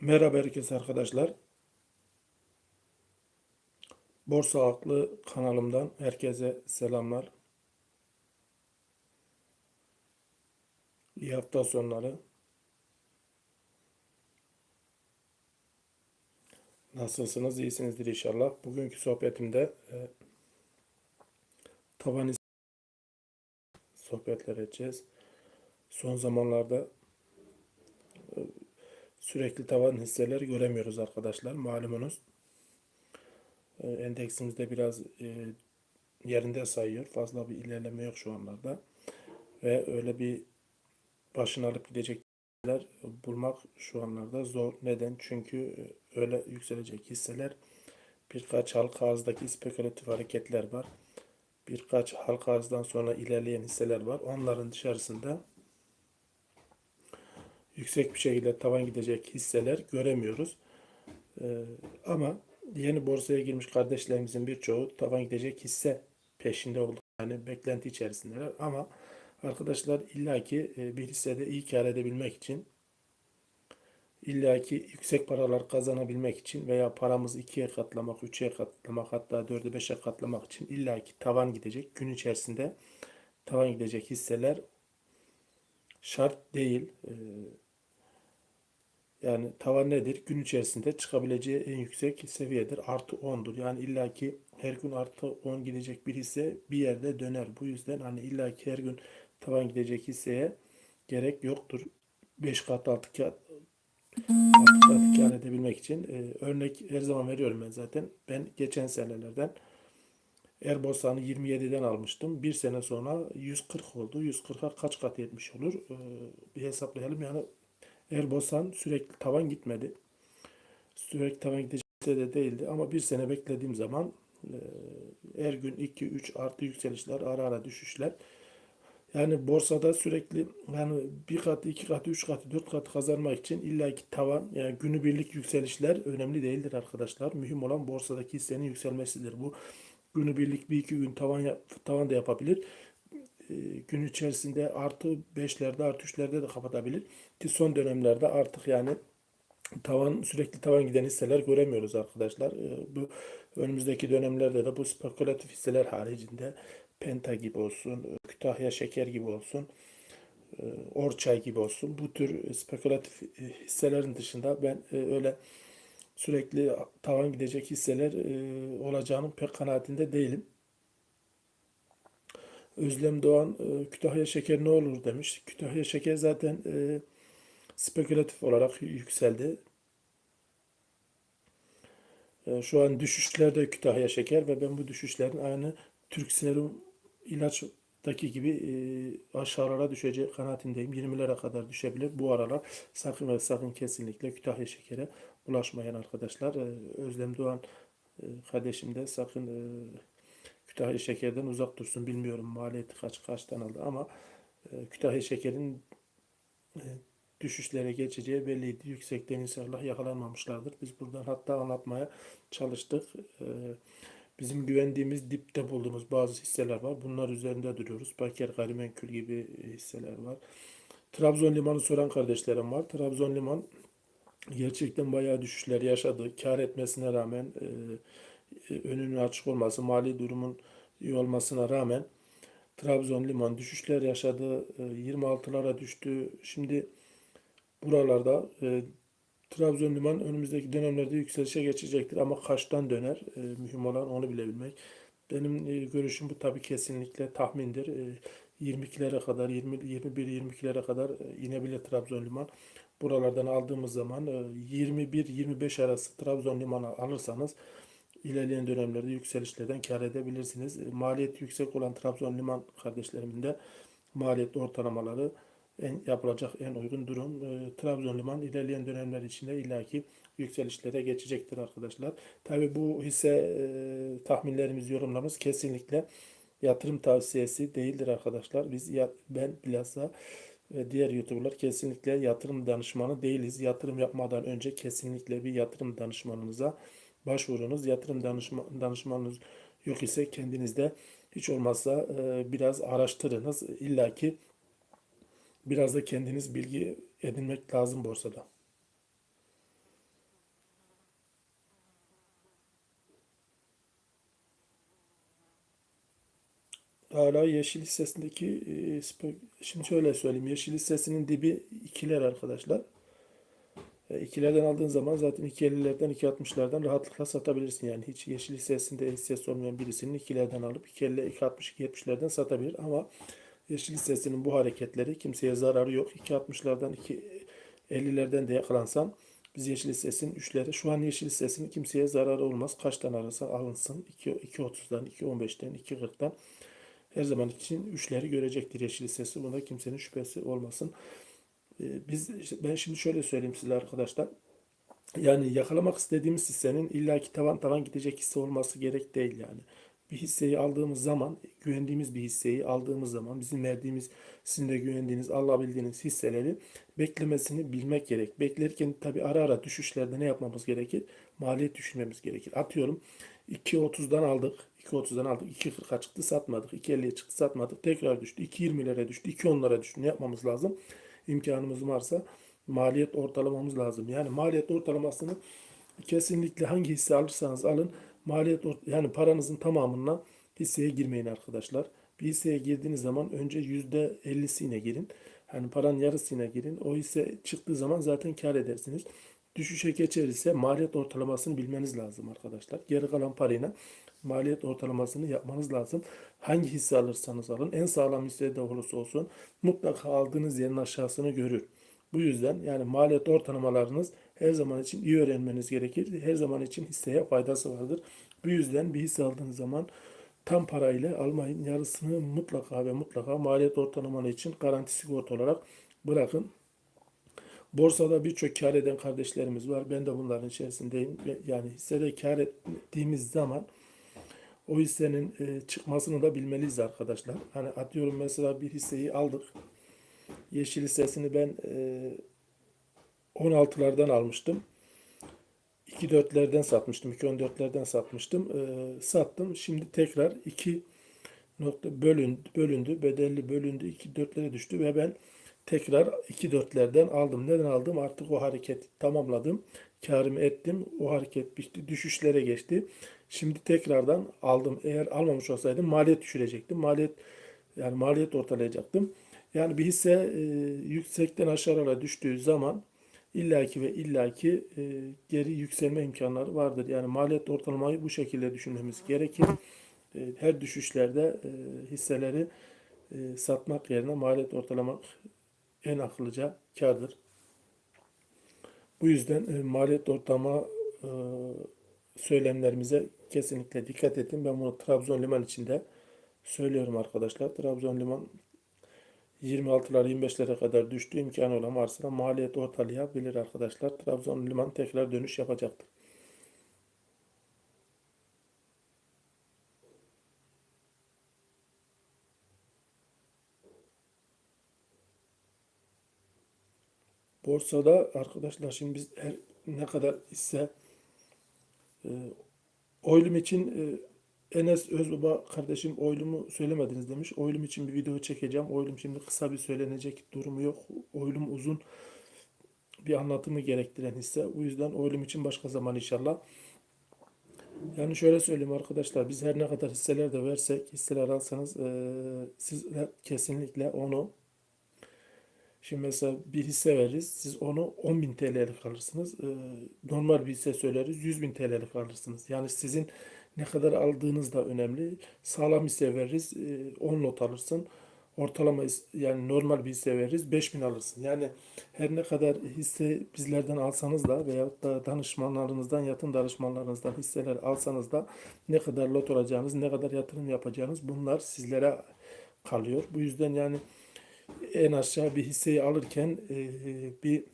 Merhaba herkese arkadaşlar. Borsa Aklı kanalımdan herkese selamlar. İyi hafta sonları. Nasılsınız? İyisinizdir inşallah. Bugünkü sohbetimde e, hisse- sohbetler edeceğiz. Son zamanlarda sürekli tavan hisseler göremiyoruz arkadaşlar. Malumunuz. E, Endeksimizde biraz e, yerinde sayıyor. Fazla bir ilerleme yok şu anlarda. Ve öyle bir başını alıp gidecek hisseler bulmak şu anlarda zor. Neden? Çünkü e, öyle yükselecek hisseler birkaç halka arzdaki spekülatif hareketler var. Birkaç halka arzdan sonra ilerleyen hisseler var. Onların dışarısında yüksek bir şekilde tavan gidecek hisseler göremiyoruz. Ee, ama yeni borsaya girmiş kardeşlerimizin birçoğu tavan gidecek hisse peşinde olduk. Yani beklenti içerisindeler. Ama arkadaşlar illaki e, bir hissede iyi kar edebilmek için illaki yüksek paralar kazanabilmek için veya paramızı ikiye katlamak, üçe katlamak hatta dörde beşe katlamak için illaki tavan gidecek. Gün içerisinde tavan gidecek hisseler şart değil. Ee, yani tavan nedir? Gün içerisinde çıkabileceği en yüksek seviyedir. Artı 10'dur. Yani illaki her gün artı 10 gidecek bir hisse bir yerde döner. Bu yüzden hani illaki her gün tavan gidecek hisseye gerek yoktur. 5 kat 6 kat 6 kat kar edebilmek için e, örnek her zaman veriyorum ben zaten. Ben geçen senelerden Erbosan'ı 27'den almıştım. Bir sene sonra 140 oldu. 140'a kaç kat etmiş olur? E, bir hesaplayalım. Yani Erbosan sürekli tavan gitmedi. Sürekli tavan gidecek de değildi ama bir sene beklediğim zaman e, her gün 2-3 artı yükselişler, ara ara düşüşler. Yani borsada sürekli yani bir kat, iki kat, üç kat, dört kat kazanmak için illaki tavan yani günübirlik yükselişler önemli değildir arkadaşlar. Mühim olan borsadaki hissenin yükselmesidir. Bu günübirlik bir iki gün tavan yap, tavan da yapabilir gün içerisinde artı 5'lerde artı 3'lerde de kapatabilir. Ki son dönemlerde artık yani tavan sürekli tavan giden hisseler göremiyoruz arkadaşlar. E, Bu önümüzdeki dönemlerde de bu spekülatif hisseler haricinde Penta gibi olsun, e, Kütahya Şeker gibi olsun, e, Orçay gibi olsun. Bu tür spekülatif e, hisselerin dışında ben e, öyle sürekli tavan gidecek hisseler e, olacağının pek kanaatinde değilim. Özlem Doğan e, Kütahya Şeker ne olur demiş. Kütahya Şeker zaten e, spekülatif olarak yükseldi. E, şu an düşüşlerde Kütahya Şeker ve ben bu düşüşlerin aynı Türk Serum ilaçtaki gibi e, aşağılara düşeceği kanaatindeyim. 20'lere kadar düşebilir. Bu aralar sakın ve sakın kesinlikle Kütahya Şeker'e bulaşmayan arkadaşlar. E, Özlem Doğan e, kardeşim de sakın e, Kütahya Şeker'den uzak dursun. Bilmiyorum maliyeti kaç kaçtan aldı ama e, Kütahya Şeker'in e, düşüşlere geçeceği belliydi. Yüksekten inşallah yakalanmamışlardır. Biz buradan hatta anlatmaya çalıştık. E, bizim güvendiğimiz dipte bulduğumuz bazı hisseler var. Bunlar üzerinde duruyoruz. Baker Gayrimenkul gibi hisseler var. Trabzon Limanı soran kardeşlerim var. Trabzon Liman gerçekten bayağı düşüşler yaşadı. Kar etmesine rağmen e, e, önünün açık olması, mali durumun iyi olmasına rağmen Trabzon Liman düşüşler yaşadı. E, 26'lara düştü. Şimdi buralarda e, Trabzon Liman önümüzdeki dönemlerde yükselişe geçecektir ama kaçtan döner? E, mühim olan onu bilebilmek. Benim e, görüşüm bu tabii kesinlikle tahmindir. E, 22'lere kadar, 20, 21-22'lere kadar e, inebilir Trabzon Liman. Buralardan aldığımız zaman e, 21-25 arası Trabzon Limanı alırsanız ilerleyen dönemlerde yükselişlerden kar edebilirsiniz. E, Maliyet yüksek olan Trabzon Liman kardeşlerimin de maliyet ortalamaları en yapılacak en uygun durum. E, Trabzon Liman ilerleyen dönemler içinde illaki yükselişlere geçecektir arkadaşlar. Tabii bu hisse e, tahminlerimiz, yorumlarımız kesinlikle yatırım tavsiyesi değildir arkadaşlar. Biz ya, ben bilhassa ve diğer YouTuber'lar kesinlikle yatırım danışmanı değiliz. Yatırım yapmadan önce kesinlikle bir yatırım danışmanınıza başvurunuz. Yatırım danışma, danışmanınız yok ise kendinizde hiç olmazsa e, biraz araştırınız. İlla ki biraz da kendiniz bilgi edinmek lazım borsada. Hala yeşil hissesindeki e, şimdi şöyle söyleyeyim. Yeşil hissesinin dibi ikiler arkadaşlar. E, ikilerden aldığın zaman zaten 2.50'lerden 2.60'lardan rahatlıkla satabilirsin. Yani hiç yeşil hissesinde hissesi olmayan birisinin ikilerden alıp 2.50, 2.60, 2.70'lerden satabilir. Ama yeşil hissesinin bu hareketleri kimseye zararı yok. 2.60'lardan 2.50'lerden de yakalansan biz yeşil hissesinin üçleri şu an yeşil hissesinin kimseye zararı olmaz. Kaçtan alırsa alınsın. 2 2.30'dan, 2.15'ten, 2.40'dan her zaman için üçleri görecektir yeşil hissesi. Bunda kimsenin şüphesi olmasın. Ee, Biz ben şimdi şöyle söyleyeyim size arkadaşlar. Yani yakalamak istediğimiz hissenin illaki tavan tavan gidecek hisse olması gerek değil yani. Bir hisseyi aldığımız zaman, güvendiğimiz bir hisseyi aldığımız zaman bizim verdiğimiz, sizin de güvendiğiniz, alabildiğiniz hisseleri beklemesini bilmek gerek. Beklerken tabi ara ara düşüşlerde ne yapmamız gerekir? Maliyet düşünmemiz gerekir. Atıyorum 2.30'dan aldık. 2.30'dan aldık. 2.40'a çıktı satmadık. 2.50'ye çıktı satmadık. Tekrar düştü. 2.20'lere düştü. 2.10'lara düştü. Ne yapmamız lazım? İmkanımız varsa maliyet ortalamamız lazım. Yani maliyet ortalamasını kesinlikle hangi hisse alırsanız alın maliyet yani paranızın tamamına hisseye girmeyin arkadaşlar. Bir hisseye girdiğiniz zaman önce %50'sine girin. Hani paranın yarısına girin. O hisse çıktığı zaman zaten kar edersiniz. Düşüşe geçer ise maliyet ortalamasını bilmeniz lazım arkadaşlar. Geri kalan parayla maliyet ortalamasını yapmanız lazım. Hangi hisse alırsanız alın, en sağlam hisse de olursa olsun mutlaka aldığınız yerin aşağısını görür. Bu yüzden yani maliyet ortalamalarınız her zaman için iyi öğrenmeniz gerekir. Her zaman için hisseye faydası vardır. Bu yüzden bir hisse aldığınız zaman tam parayla almayın. Yarısını mutlaka ve mutlaka maliyet ortalamaları için garanti sigorta olarak bırakın. Borsada birçok kar eden kardeşlerimiz var. Ben de bunların içerisindeyim. Yani hissede kar ettiğimiz zaman o hissenin e, çıkmasını da bilmeliyiz arkadaşlar. Hani atıyorum mesela bir hisseyi aldık. Yeşil hissesini ben e, 16'lardan almıştım. 2.4'lerden satmıştım. 2.14'lerden satmıştım. E, sattım. Şimdi tekrar 2 nokta bölündü, bölündü. Bedelli bölündü. 2.4'lere düştü ve ben tekrar 2.4'lerden aldım. Neden aldım? Artık o hareketi tamamladım. Karımı ettim. O hareket bitti. Düşüşlere geçti. Şimdi tekrardan aldım. Eğer almamış olsaydım maliyet düşürecektim. Maliyet yani maliyet ortalayacaktım. Yani bir hisse e, yüksekten aşağıya düştüğü zaman illaki ve illaki e, geri yükselme imkanları vardır. Yani maliyet ortalamayı bu şekilde düşünmemiz gerekir. E, her düşüşlerde e, hisseleri e, satmak yerine maliyet ortalamak en akıllıca kârdır. Bu yüzden e, maliyet ortalama e, söylemlerimize kesinlikle dikkat edin. Ben bunu Trabzon Liman içinde söylüyorum arkadaşlar. Trabzon Liman 26'lara 25'lere kadar düştüğü imkanı olan varsa maliyet ortalayabilir arkadaşlar. Trabzon Liman tekrar dönüş yapacaktır. Borsada arkadaşlar şimdi biz her ne kadar hisse e, oylum için e, Enes Özbaba kardeşim oylumu söylemediniz demiş. Oylum için bir video çekeceğim. Oylum şimdi kısa bir söylenecek durumu yok. Oylum uzun bir anlatımı gerektiren hisse. O yüzden oylum için başka zaman inşallah. Yani şöyle söyleyeyim arkadaşlar biz her ne kadar hisseler de versek hisseler alsanız e, siz kesinlikle onu Şimdi mesela bir hisse veririz. Siz onu 10.000 TL'lik alırsınız. Ee, normal bir hisse söyleriz. 100.000 TL'lik alırsınız. Yani sizin ne kadar aldığınız da önemli. Sağlam hisse veririz. e, 10 lot alırsın. Ortalama yani normal bir hisse veririz. 5000 alırsın. Yani her ne kadar hisse bizlerden alsanız da veyahut da danışmanlarınızdan, yatırım danışmanlarınızdan hisseler alsanız da ne kadar lot alacağınız, ne kadar yatırım yapacağınız bunlar sizlere kalıyor. Bu yüzden yani en aşağı bir hisseyi alırken e, bir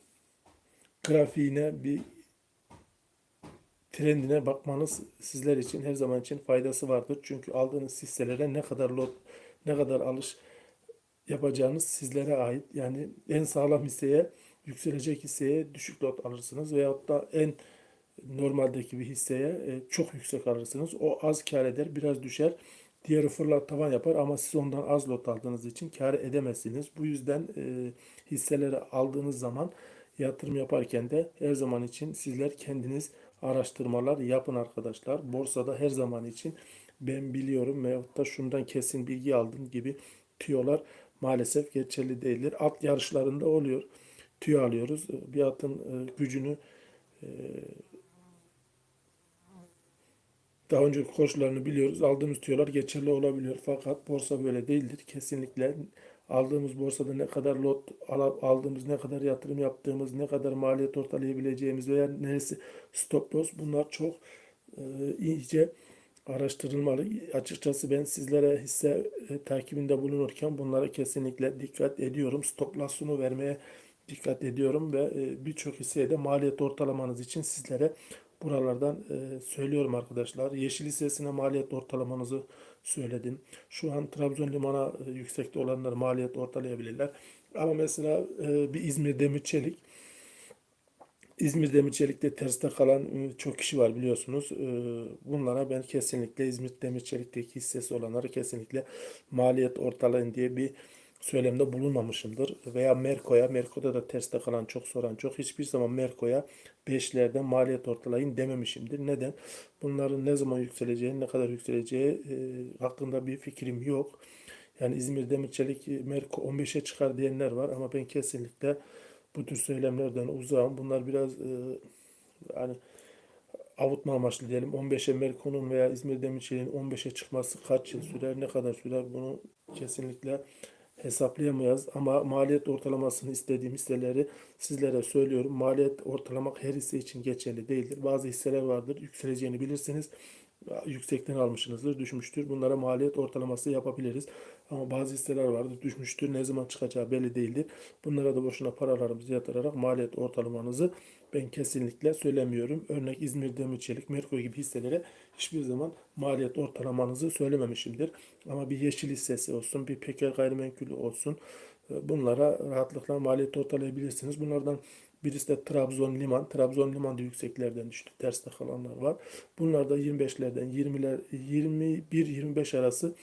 grafiğine, bir trendine bakmanız sizler için her zaman için faydası vardır. Çünkü aldığınız hisselere ne kadar lot, ne kadar alış yapacağınız sizlere ait. Yani en sağlam hisseye, yükselecek hisseye düşük lot alırsınız veyahut da en normaldeki bir hisseye e, çok yüksek alırsınız. O az kar eder, biraz düşer. Diğeri fırlat tavan yapar ama siz ondan az lot aldığınız için kar edemezsiniz. Bu yüzden e, hisseleri aldığınız zaman yatırım yaparken de her zaman için sizler kendiniz araştırmalar yapın arkadaşlar. Borsada her zaman için ben biliyorum veyahut da şundan kesin bilgi aldım gibi tüyolar maalesef geçerli değildir. At yarışlarında oluyor. Tüyo alıyoruz. Bir atın e, gücünü e, daha önceki koşullarını biliyoruz. Aldığımız tüyolar geçerli olabiliyor. Fakat borsa böyle değildir. Kesinlikle aldığımız borsada ne kadar lot al- aldığımız, ne kadar yatırım yaptığımız, ne kadar maliyet ortalayabileceğimiz veya neresi stop loss bunlar çok e, iyice araştırılmalı. Açıkçası ben sizlere hisse e, takibinde bulunurken bunlara kesinlikle dikkat ediyorum. Stop loss'unu vermeye dikkat ediyorum ve e, birçok hisseye de maliyet ortalamanız için sizlere buralardan e, söylüyorum arkadaşlar. Yeşil hissesine maliyet ortalamanızı söyledim. Şu an Trabzon limana e, yüksekte olanlar maliyet ortalayabilirler. Ama mesela e, bir İzmir Demir Çelik İzmir Demir Çelik'te terste kalan e, çok kişi var biliyorsunuz. E, Bunlara ben kesinlikle İzmir Demir Çelik'teki hissesi olanları kesinlikle maliyet ortalayın diye bir söylemde bulunmamışımdır. Veya Merko'ya, Merko'da da terste kalan çok soran çok. Hiçbir zaman Merko'ya 5'lerden maliyet ortalayın dememişimdir. Neden? Bunların ne zaman yükseleceği, ne kadar yükseleceği e, hakkında bir fikrim yok. Yani İzmir Demir Çelik e, Merko 15'e çıkar diyenler var ama ben kesinlikle bu tür söylemlerden uzağım. Bunlar biraz e, hani avutma amaçlı diyelim. 15'e Merko'nun veya İzmir Demirçelik'in 15'e çıkması kaç yıl sürer, ne kadar sürer bunu kesinlikle hesaplayamayız. Ama maliyet ortalamasını istediğim hisseleri sizlere söylüyorum. Maliyet ortalamak her hisse için geçerli değildir. Bazı hisseler vardır. Yükseleceğini bilirsiniz. Yüksekten almışsınızdır, düşmüştür. Bunlara maliyet ortalaması yapabiliriz. Ama bazı hisseler vardır, düşmüştür. Ne zaman çıkacağı belli değildir. Bunlara da boşuna paralarımızı yatırarak maliyet ortalamanızı ben kesinlikle söylemiyorum. Örnek İzmir Demir Çelik, Merko gibi hisselere hiçbir zaman maliyet ortalamanızı söylememişimdir. Ama bir yeşil hissesi olsun, bir peker gayrimenkulü olsun e, bunlara rahatlıkla maliyet ortalayabilirsiniz. Bunlardan birisi de Trabzon Liman. Trabzon Liman da yükseklerden düştü. Terste kalanlar var. Bunlar da 25'lerden 20'ler 21-25 arası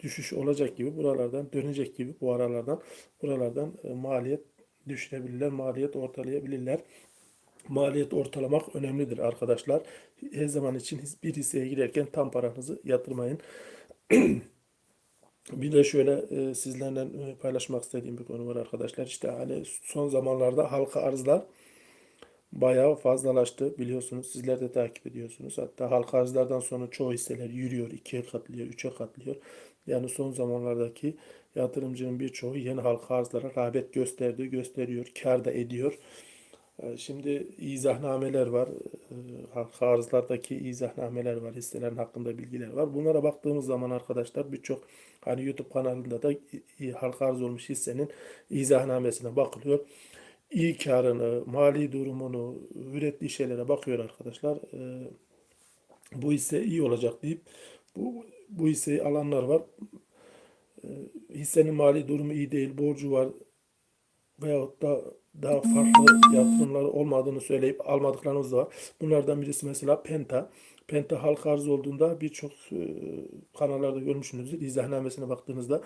düşüş olacak gibi buralardan dönecek gibi bu aralardan buralardan e, maliyet düşürebilirler, maliyet ortalayabilirler. Maliyet ortalamak önemlidir arkadaşlar. Her zaman için bir hisseye girerken tam paranızı yatırmayın. Bir de şöyle e, sizlerle e, paylaşmak istediğim bir konu var arkadaşlar. İşte hani son zamanlarda halka arzlar bayağı fazlalaştı biliyorsunuz. Sizler de takip ediyorsunuz. Hatta halka arzlardan sonra çoğu hisseler yürüyor, ikiye katlıyor, üçe katlıyor. Yani son zamanlardaki yatırımcının birçoğu yeni halka arzlara rağbet gösterdi, gösteriyor, kar da ediyor. E, Şimdi izahnameler var. E, Halka arzlardaki izahnameler var. Hisselerin hakkında bilgiler var. Bunlara baktığımız zaman arkadaşlar birçok hani YouTube kanalında da halka arz olmuş hissenin izahnamesine bakılıyor. İyi karını, mali durumunu, ürettiği şeylere bakıyor arkadaşlar. E, Bu hisse iyi olacak deyip bu, bu hisseyi alanlar var. E, Hissenin mali durumu iyi değil, borcu var, veyahut da daha farklı yatırımları olmadığını söyleyip almadıklarımız var. Bunlardan birisi mesela Penta. Penta halka arz olduğunda birçok e, kanallarda görmüşsünüzdür. İzahnamesine baktığınızda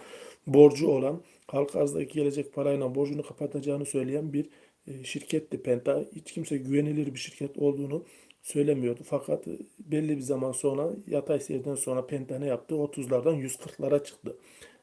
borcu olan, halka arzdaki gelecek parayla borcunu kapatacağını söyleyen bir e, şirketti Penta. Hiç kimse güvenilir bir şirket olduğunu söylemiyordu. Fakat belli bir zaman sonra yatay seyreden sonra Penta ne yaptı? 30'lardan 140'lara çıktı.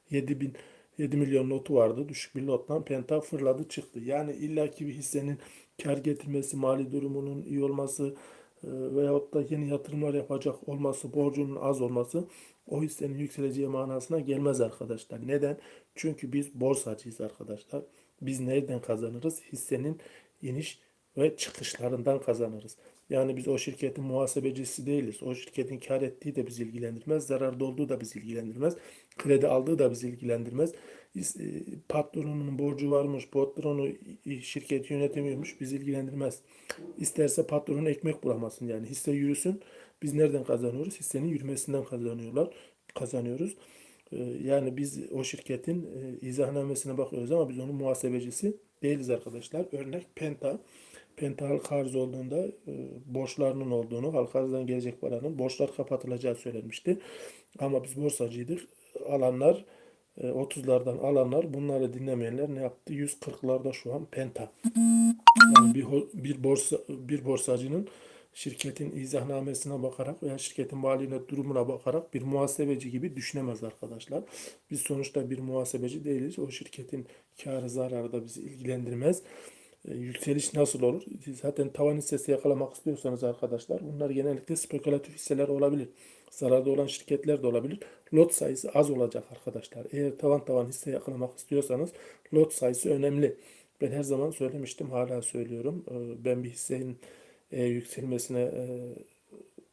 7 bin 7 milyon notu vardı. Düşük bir lottan Penta fırladı çıktı. Yani illaki bir hissenin kar getirmesi, mali durumunun iyi olması e, veyahut da yeni yatırımlar yapacak olması, borcunun az olması o hissenin yükseleceği manasına gelmez arkadaşlar. Neden? Çünkü biz borsacıyız arkadaşlar. Biz nereden kazanırız? Hissenin iniş ve çıkışlarından kazanırız. Yani biz o şirketin muhasebecisi değiliz. O şirketin kar ettiği de bizi ilgilendirmez. Zararda olduğu da bizi ilgilendirmez. Kredi aldığı da bizi ilgilendirmez. E, Patronunun borcu varmış, patronu e, şirket yönetemiyormuş bizi ilgilendirmez. İsterse patronun ekmek bulamasın yani hisse yürüsün. Biz nereden kazanıyoruz? Hissenin yürümesinden kazanıyorlar, kazanıyoruz. E, Yani biz o şirketin izahnamesine bakıyoruz ama biz onun muhasebecisi değiliz arkadaşlar. Örnek Penta. Penta halka arz olduğunda e, borçlarının olduğunu, halka arzdan gelecek paranın borçlar kapatılacağı söylenmişti. Ama biz borsacıydık. Alanlar e, 30'lardan alanlar bunları dinlemeyenler ne yaptı? 140'larda şu an Penta. Yani bir, bir borsa bir borsacının şirketin izahnamesine bakarak veya şirketin mali durumuna bakarak bir muhasebeci gibi düşünemez arkadaşlar. Biz sonuçta bir muhasebeci değiliz. O şirketin karı zararı da bizi ilgilendirmez. E, yükseliş nasıl olur? Zaten tavan hissesi yakalamak istiyorsanız arkadaşlar bunlar genellikle spekülatif hisseler olabilir. Zararda olan şirketler de olabilir. Lot sayısı az olacak arkadaşlar. Eğer tavan tavan hisse yakalamak istiyorsanız lot sayısı önemli. Ben her zaman söylemiştim, hala söylüyorum. E, Ben bir hissenin e, yükselmesine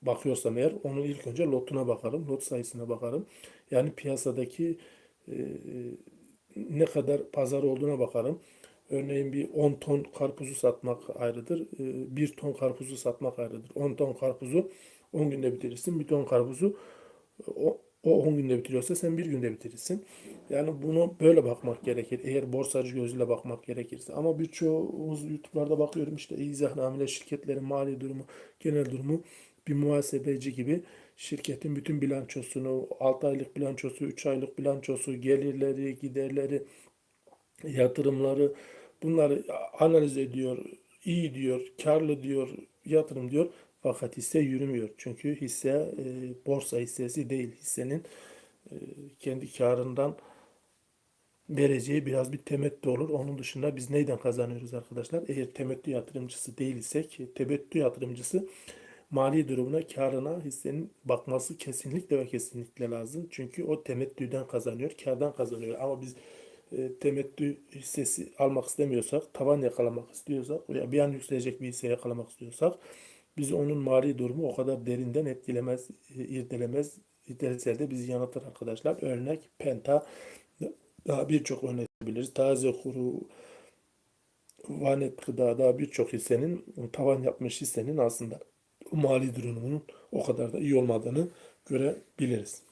bakıyorsam eğer onun ilk önce lotuna bakarım, lot sayısına bakarım. Yani piyasadaki ne kadar pazar olduğuna bakarım. Örneğin bir 10 ton karpuzu satmak ayrıdır. 1 ton karpuzu satmak ayrıdır. 10 ton karpuzu 10 günde bitirirsin. 1 ton karpuzu o, o 10 günde bitiriyorsa sen bir günde bitirirsin. Yani bunu böyle bakmak gerekir. Eğer borsacı gözüyle bakmak gerekirse. Ama birçoğumuz YouTube'larda bakıyorum işte izahnamele şirketlerin mali durumu, genel durumu bir muhasebeci gibi şirketin bütün bilançosunu, 6 aylık bilançosu, 3 aylık bilançosu, gelirleri, giderleri, yatırımları bunları analiz ediyor. iyi diyor, karlı diyor, yatırım diyor. Fakat hisse yürümüyor. Çünkü hisse e, borsa hissesi değil. Hissenin e, kendi karından vereceği biraz bir temettü olur. Onun dışında biz neyden kazanıyoruz arkadaşlar? Eğer temettü yatırımcısı değilsek, temettü yatırımcısı mali durumuna, karına hissenin bakması kesinlikle ve kesinlikle lazım. Çünkü o temettüden kazanıyor, kardan kazanıyor. Ama biz e, temettü hissesi almak istemiyorsak, tavan yakalamak istiyorsak veya bir an yükselecek bir hisse yakalamak istiyorsak biz onun mali durumu o kadar derinden etkilemez, e, irdelemez. İrdelese de bizi yanıltır arkadaşlar. Örnek Penta daha birçok örnek verebiliriz. Taze kuru, Vanet gıda daha birçok hissenin tavan yapmış hissenin aslında mali durumunun o kadar da iyi olmadığını görebiliriz.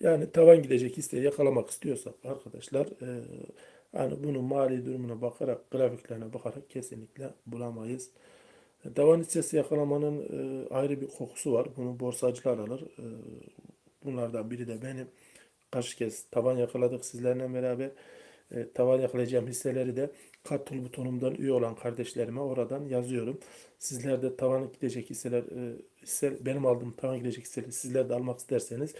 Yani tavan gidecek hisseyi yakalamak istiyorsak arkadaşlar e, yani bunu mali durumuna bakarak, grafiklerine bakarak kesinlikle bulamayız. E, tavan hissesi yakalamanın e, ayrı bir kokusu var. Bunu borsacılar alır. E, bunlardan biri de benim. Kaç kez tavan yakaladık sizlerle beraber. E, tavan yakalayacağım hisseleri de katıl butonumdan üye olan kardeşlerime oradan yazıyorum. Sizler de tavan gidecek hisseler, e, hisse, benim aldığım tavan gidecek hisseleri sizler de almak isterseniz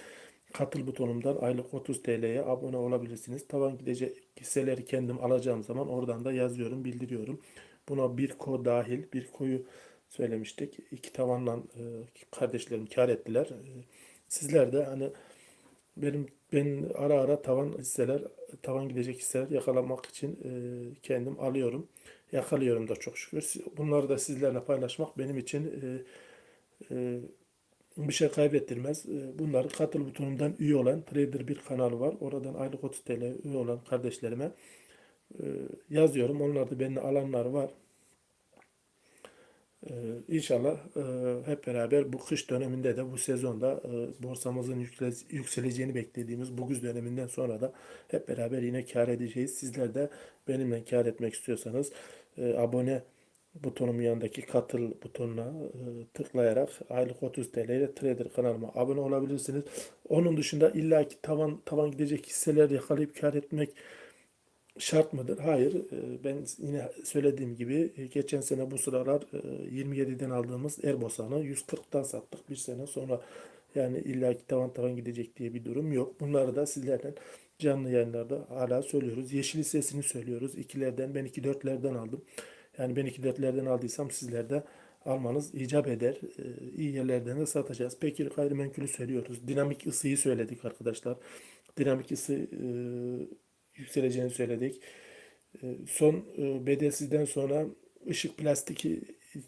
katıl butonumdan aylık 30 TL'ye abone olabilirsiniz. Tavan gidecek hisseleri kendim alacağım zaman oradan da yazıyorum, bildiriyorum. Buna bir ko dahil, bir koyu söylemiştik. İki tavanla e, kardeşlerim kar ettiler. E, sizler de hani benim ben ara ara tavan hisseler, tavan gidecek hisseler yakalamak için e, kendim alıyorum. Yakalıyorum da çok şükür. Bunları da sizlerle paylaşmak benim için e, e, bir şey kaybettirmez. E, bunları katıl butonundan üye olan Trader bir kanalı var. Oradan aylık 30 TL üye olan kardeşlerime e, yazıyorum. Onlar da beni alanlar var. Ee, inşallah e, hep beraber bu kış döneminde de bu sezonda e, borsamızın yükseleceğini beklediğimiz bu güz döneminden sonra da hep beraber yine kar edeceğiz. Sizler de benimle kar etmek istiyorsanız abone butonumun yanındaki katıl butonuna e, tıklayarak aylık 30 TL ile Trader kanalıma abone olabilirsiniz. Onun dışında illaki tavan tavan gidecek hisseler yakalayıp kar etmek şart mıdır? Hayır. Ee, ben yine söylediğim gibi e, geçen sene bu sıralar 27'den e, aldığımız Erbosan'ı 140'tan sattık bir sene sonra. Yani illaki tavan tavan gidecek diye bir durum yok. Bunları da sizlerden canlı yayınlarda hala söylüyoruz. Yeşil sesini söylüyoruz. İkilerden ben iki dörtlerden aldım. Yani ben iki dörtlerden aldıysam sizler de almanız icap eder. Ee, iyi yerlerden de satacağız. Peki gayrimenkulü söylüyoruz. Dinamik ısıyı söyledik arkadaşlar. Dinamik ısı e, yükseleceğini söyledik. Ee, son e, bedelsizden sonra ışık plastik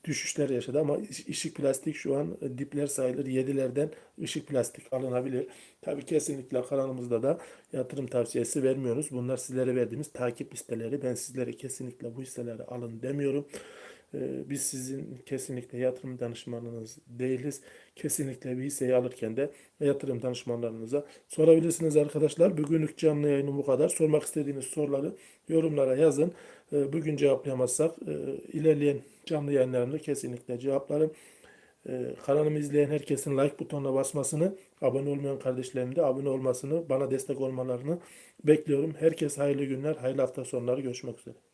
düşüşler yaşadı ama ışık plastik şu an dipler sayılır. 7'lerden ışık plastik alınabilir. Tabii kesinlikle kanalımızda da yatırım tavsiyesi vermiyoruz. Bunlar sizlere verdiğimiz takip listeleri. Ben sizlere kesinlikle bu hisseleri alın demiyorum. Ee, biz sizin kesinlikle yatırım danışmanınız değiliz. Kesinlikle bir hisseyi alırken de yatırım danışmanlarınıza sorabilirsiniz arkadaşlar. Bugünlük canlı yayını bu kadar. Sormak istediğiniz soruları yorumlara yazın. Ee, bugün cevaplayamazsak e, ilerleyen canlı yayınlarımda kesinlikle cevaplarım. Ee, kanalımı izleyen herkesin like butonuna basmasını, abone olmayan kardeşlerim de abone olmasını, bana destek olmalarını bekliyorum. Herkes hayırlı günler, hayırlı hafta sonları. Görüşmek üzere.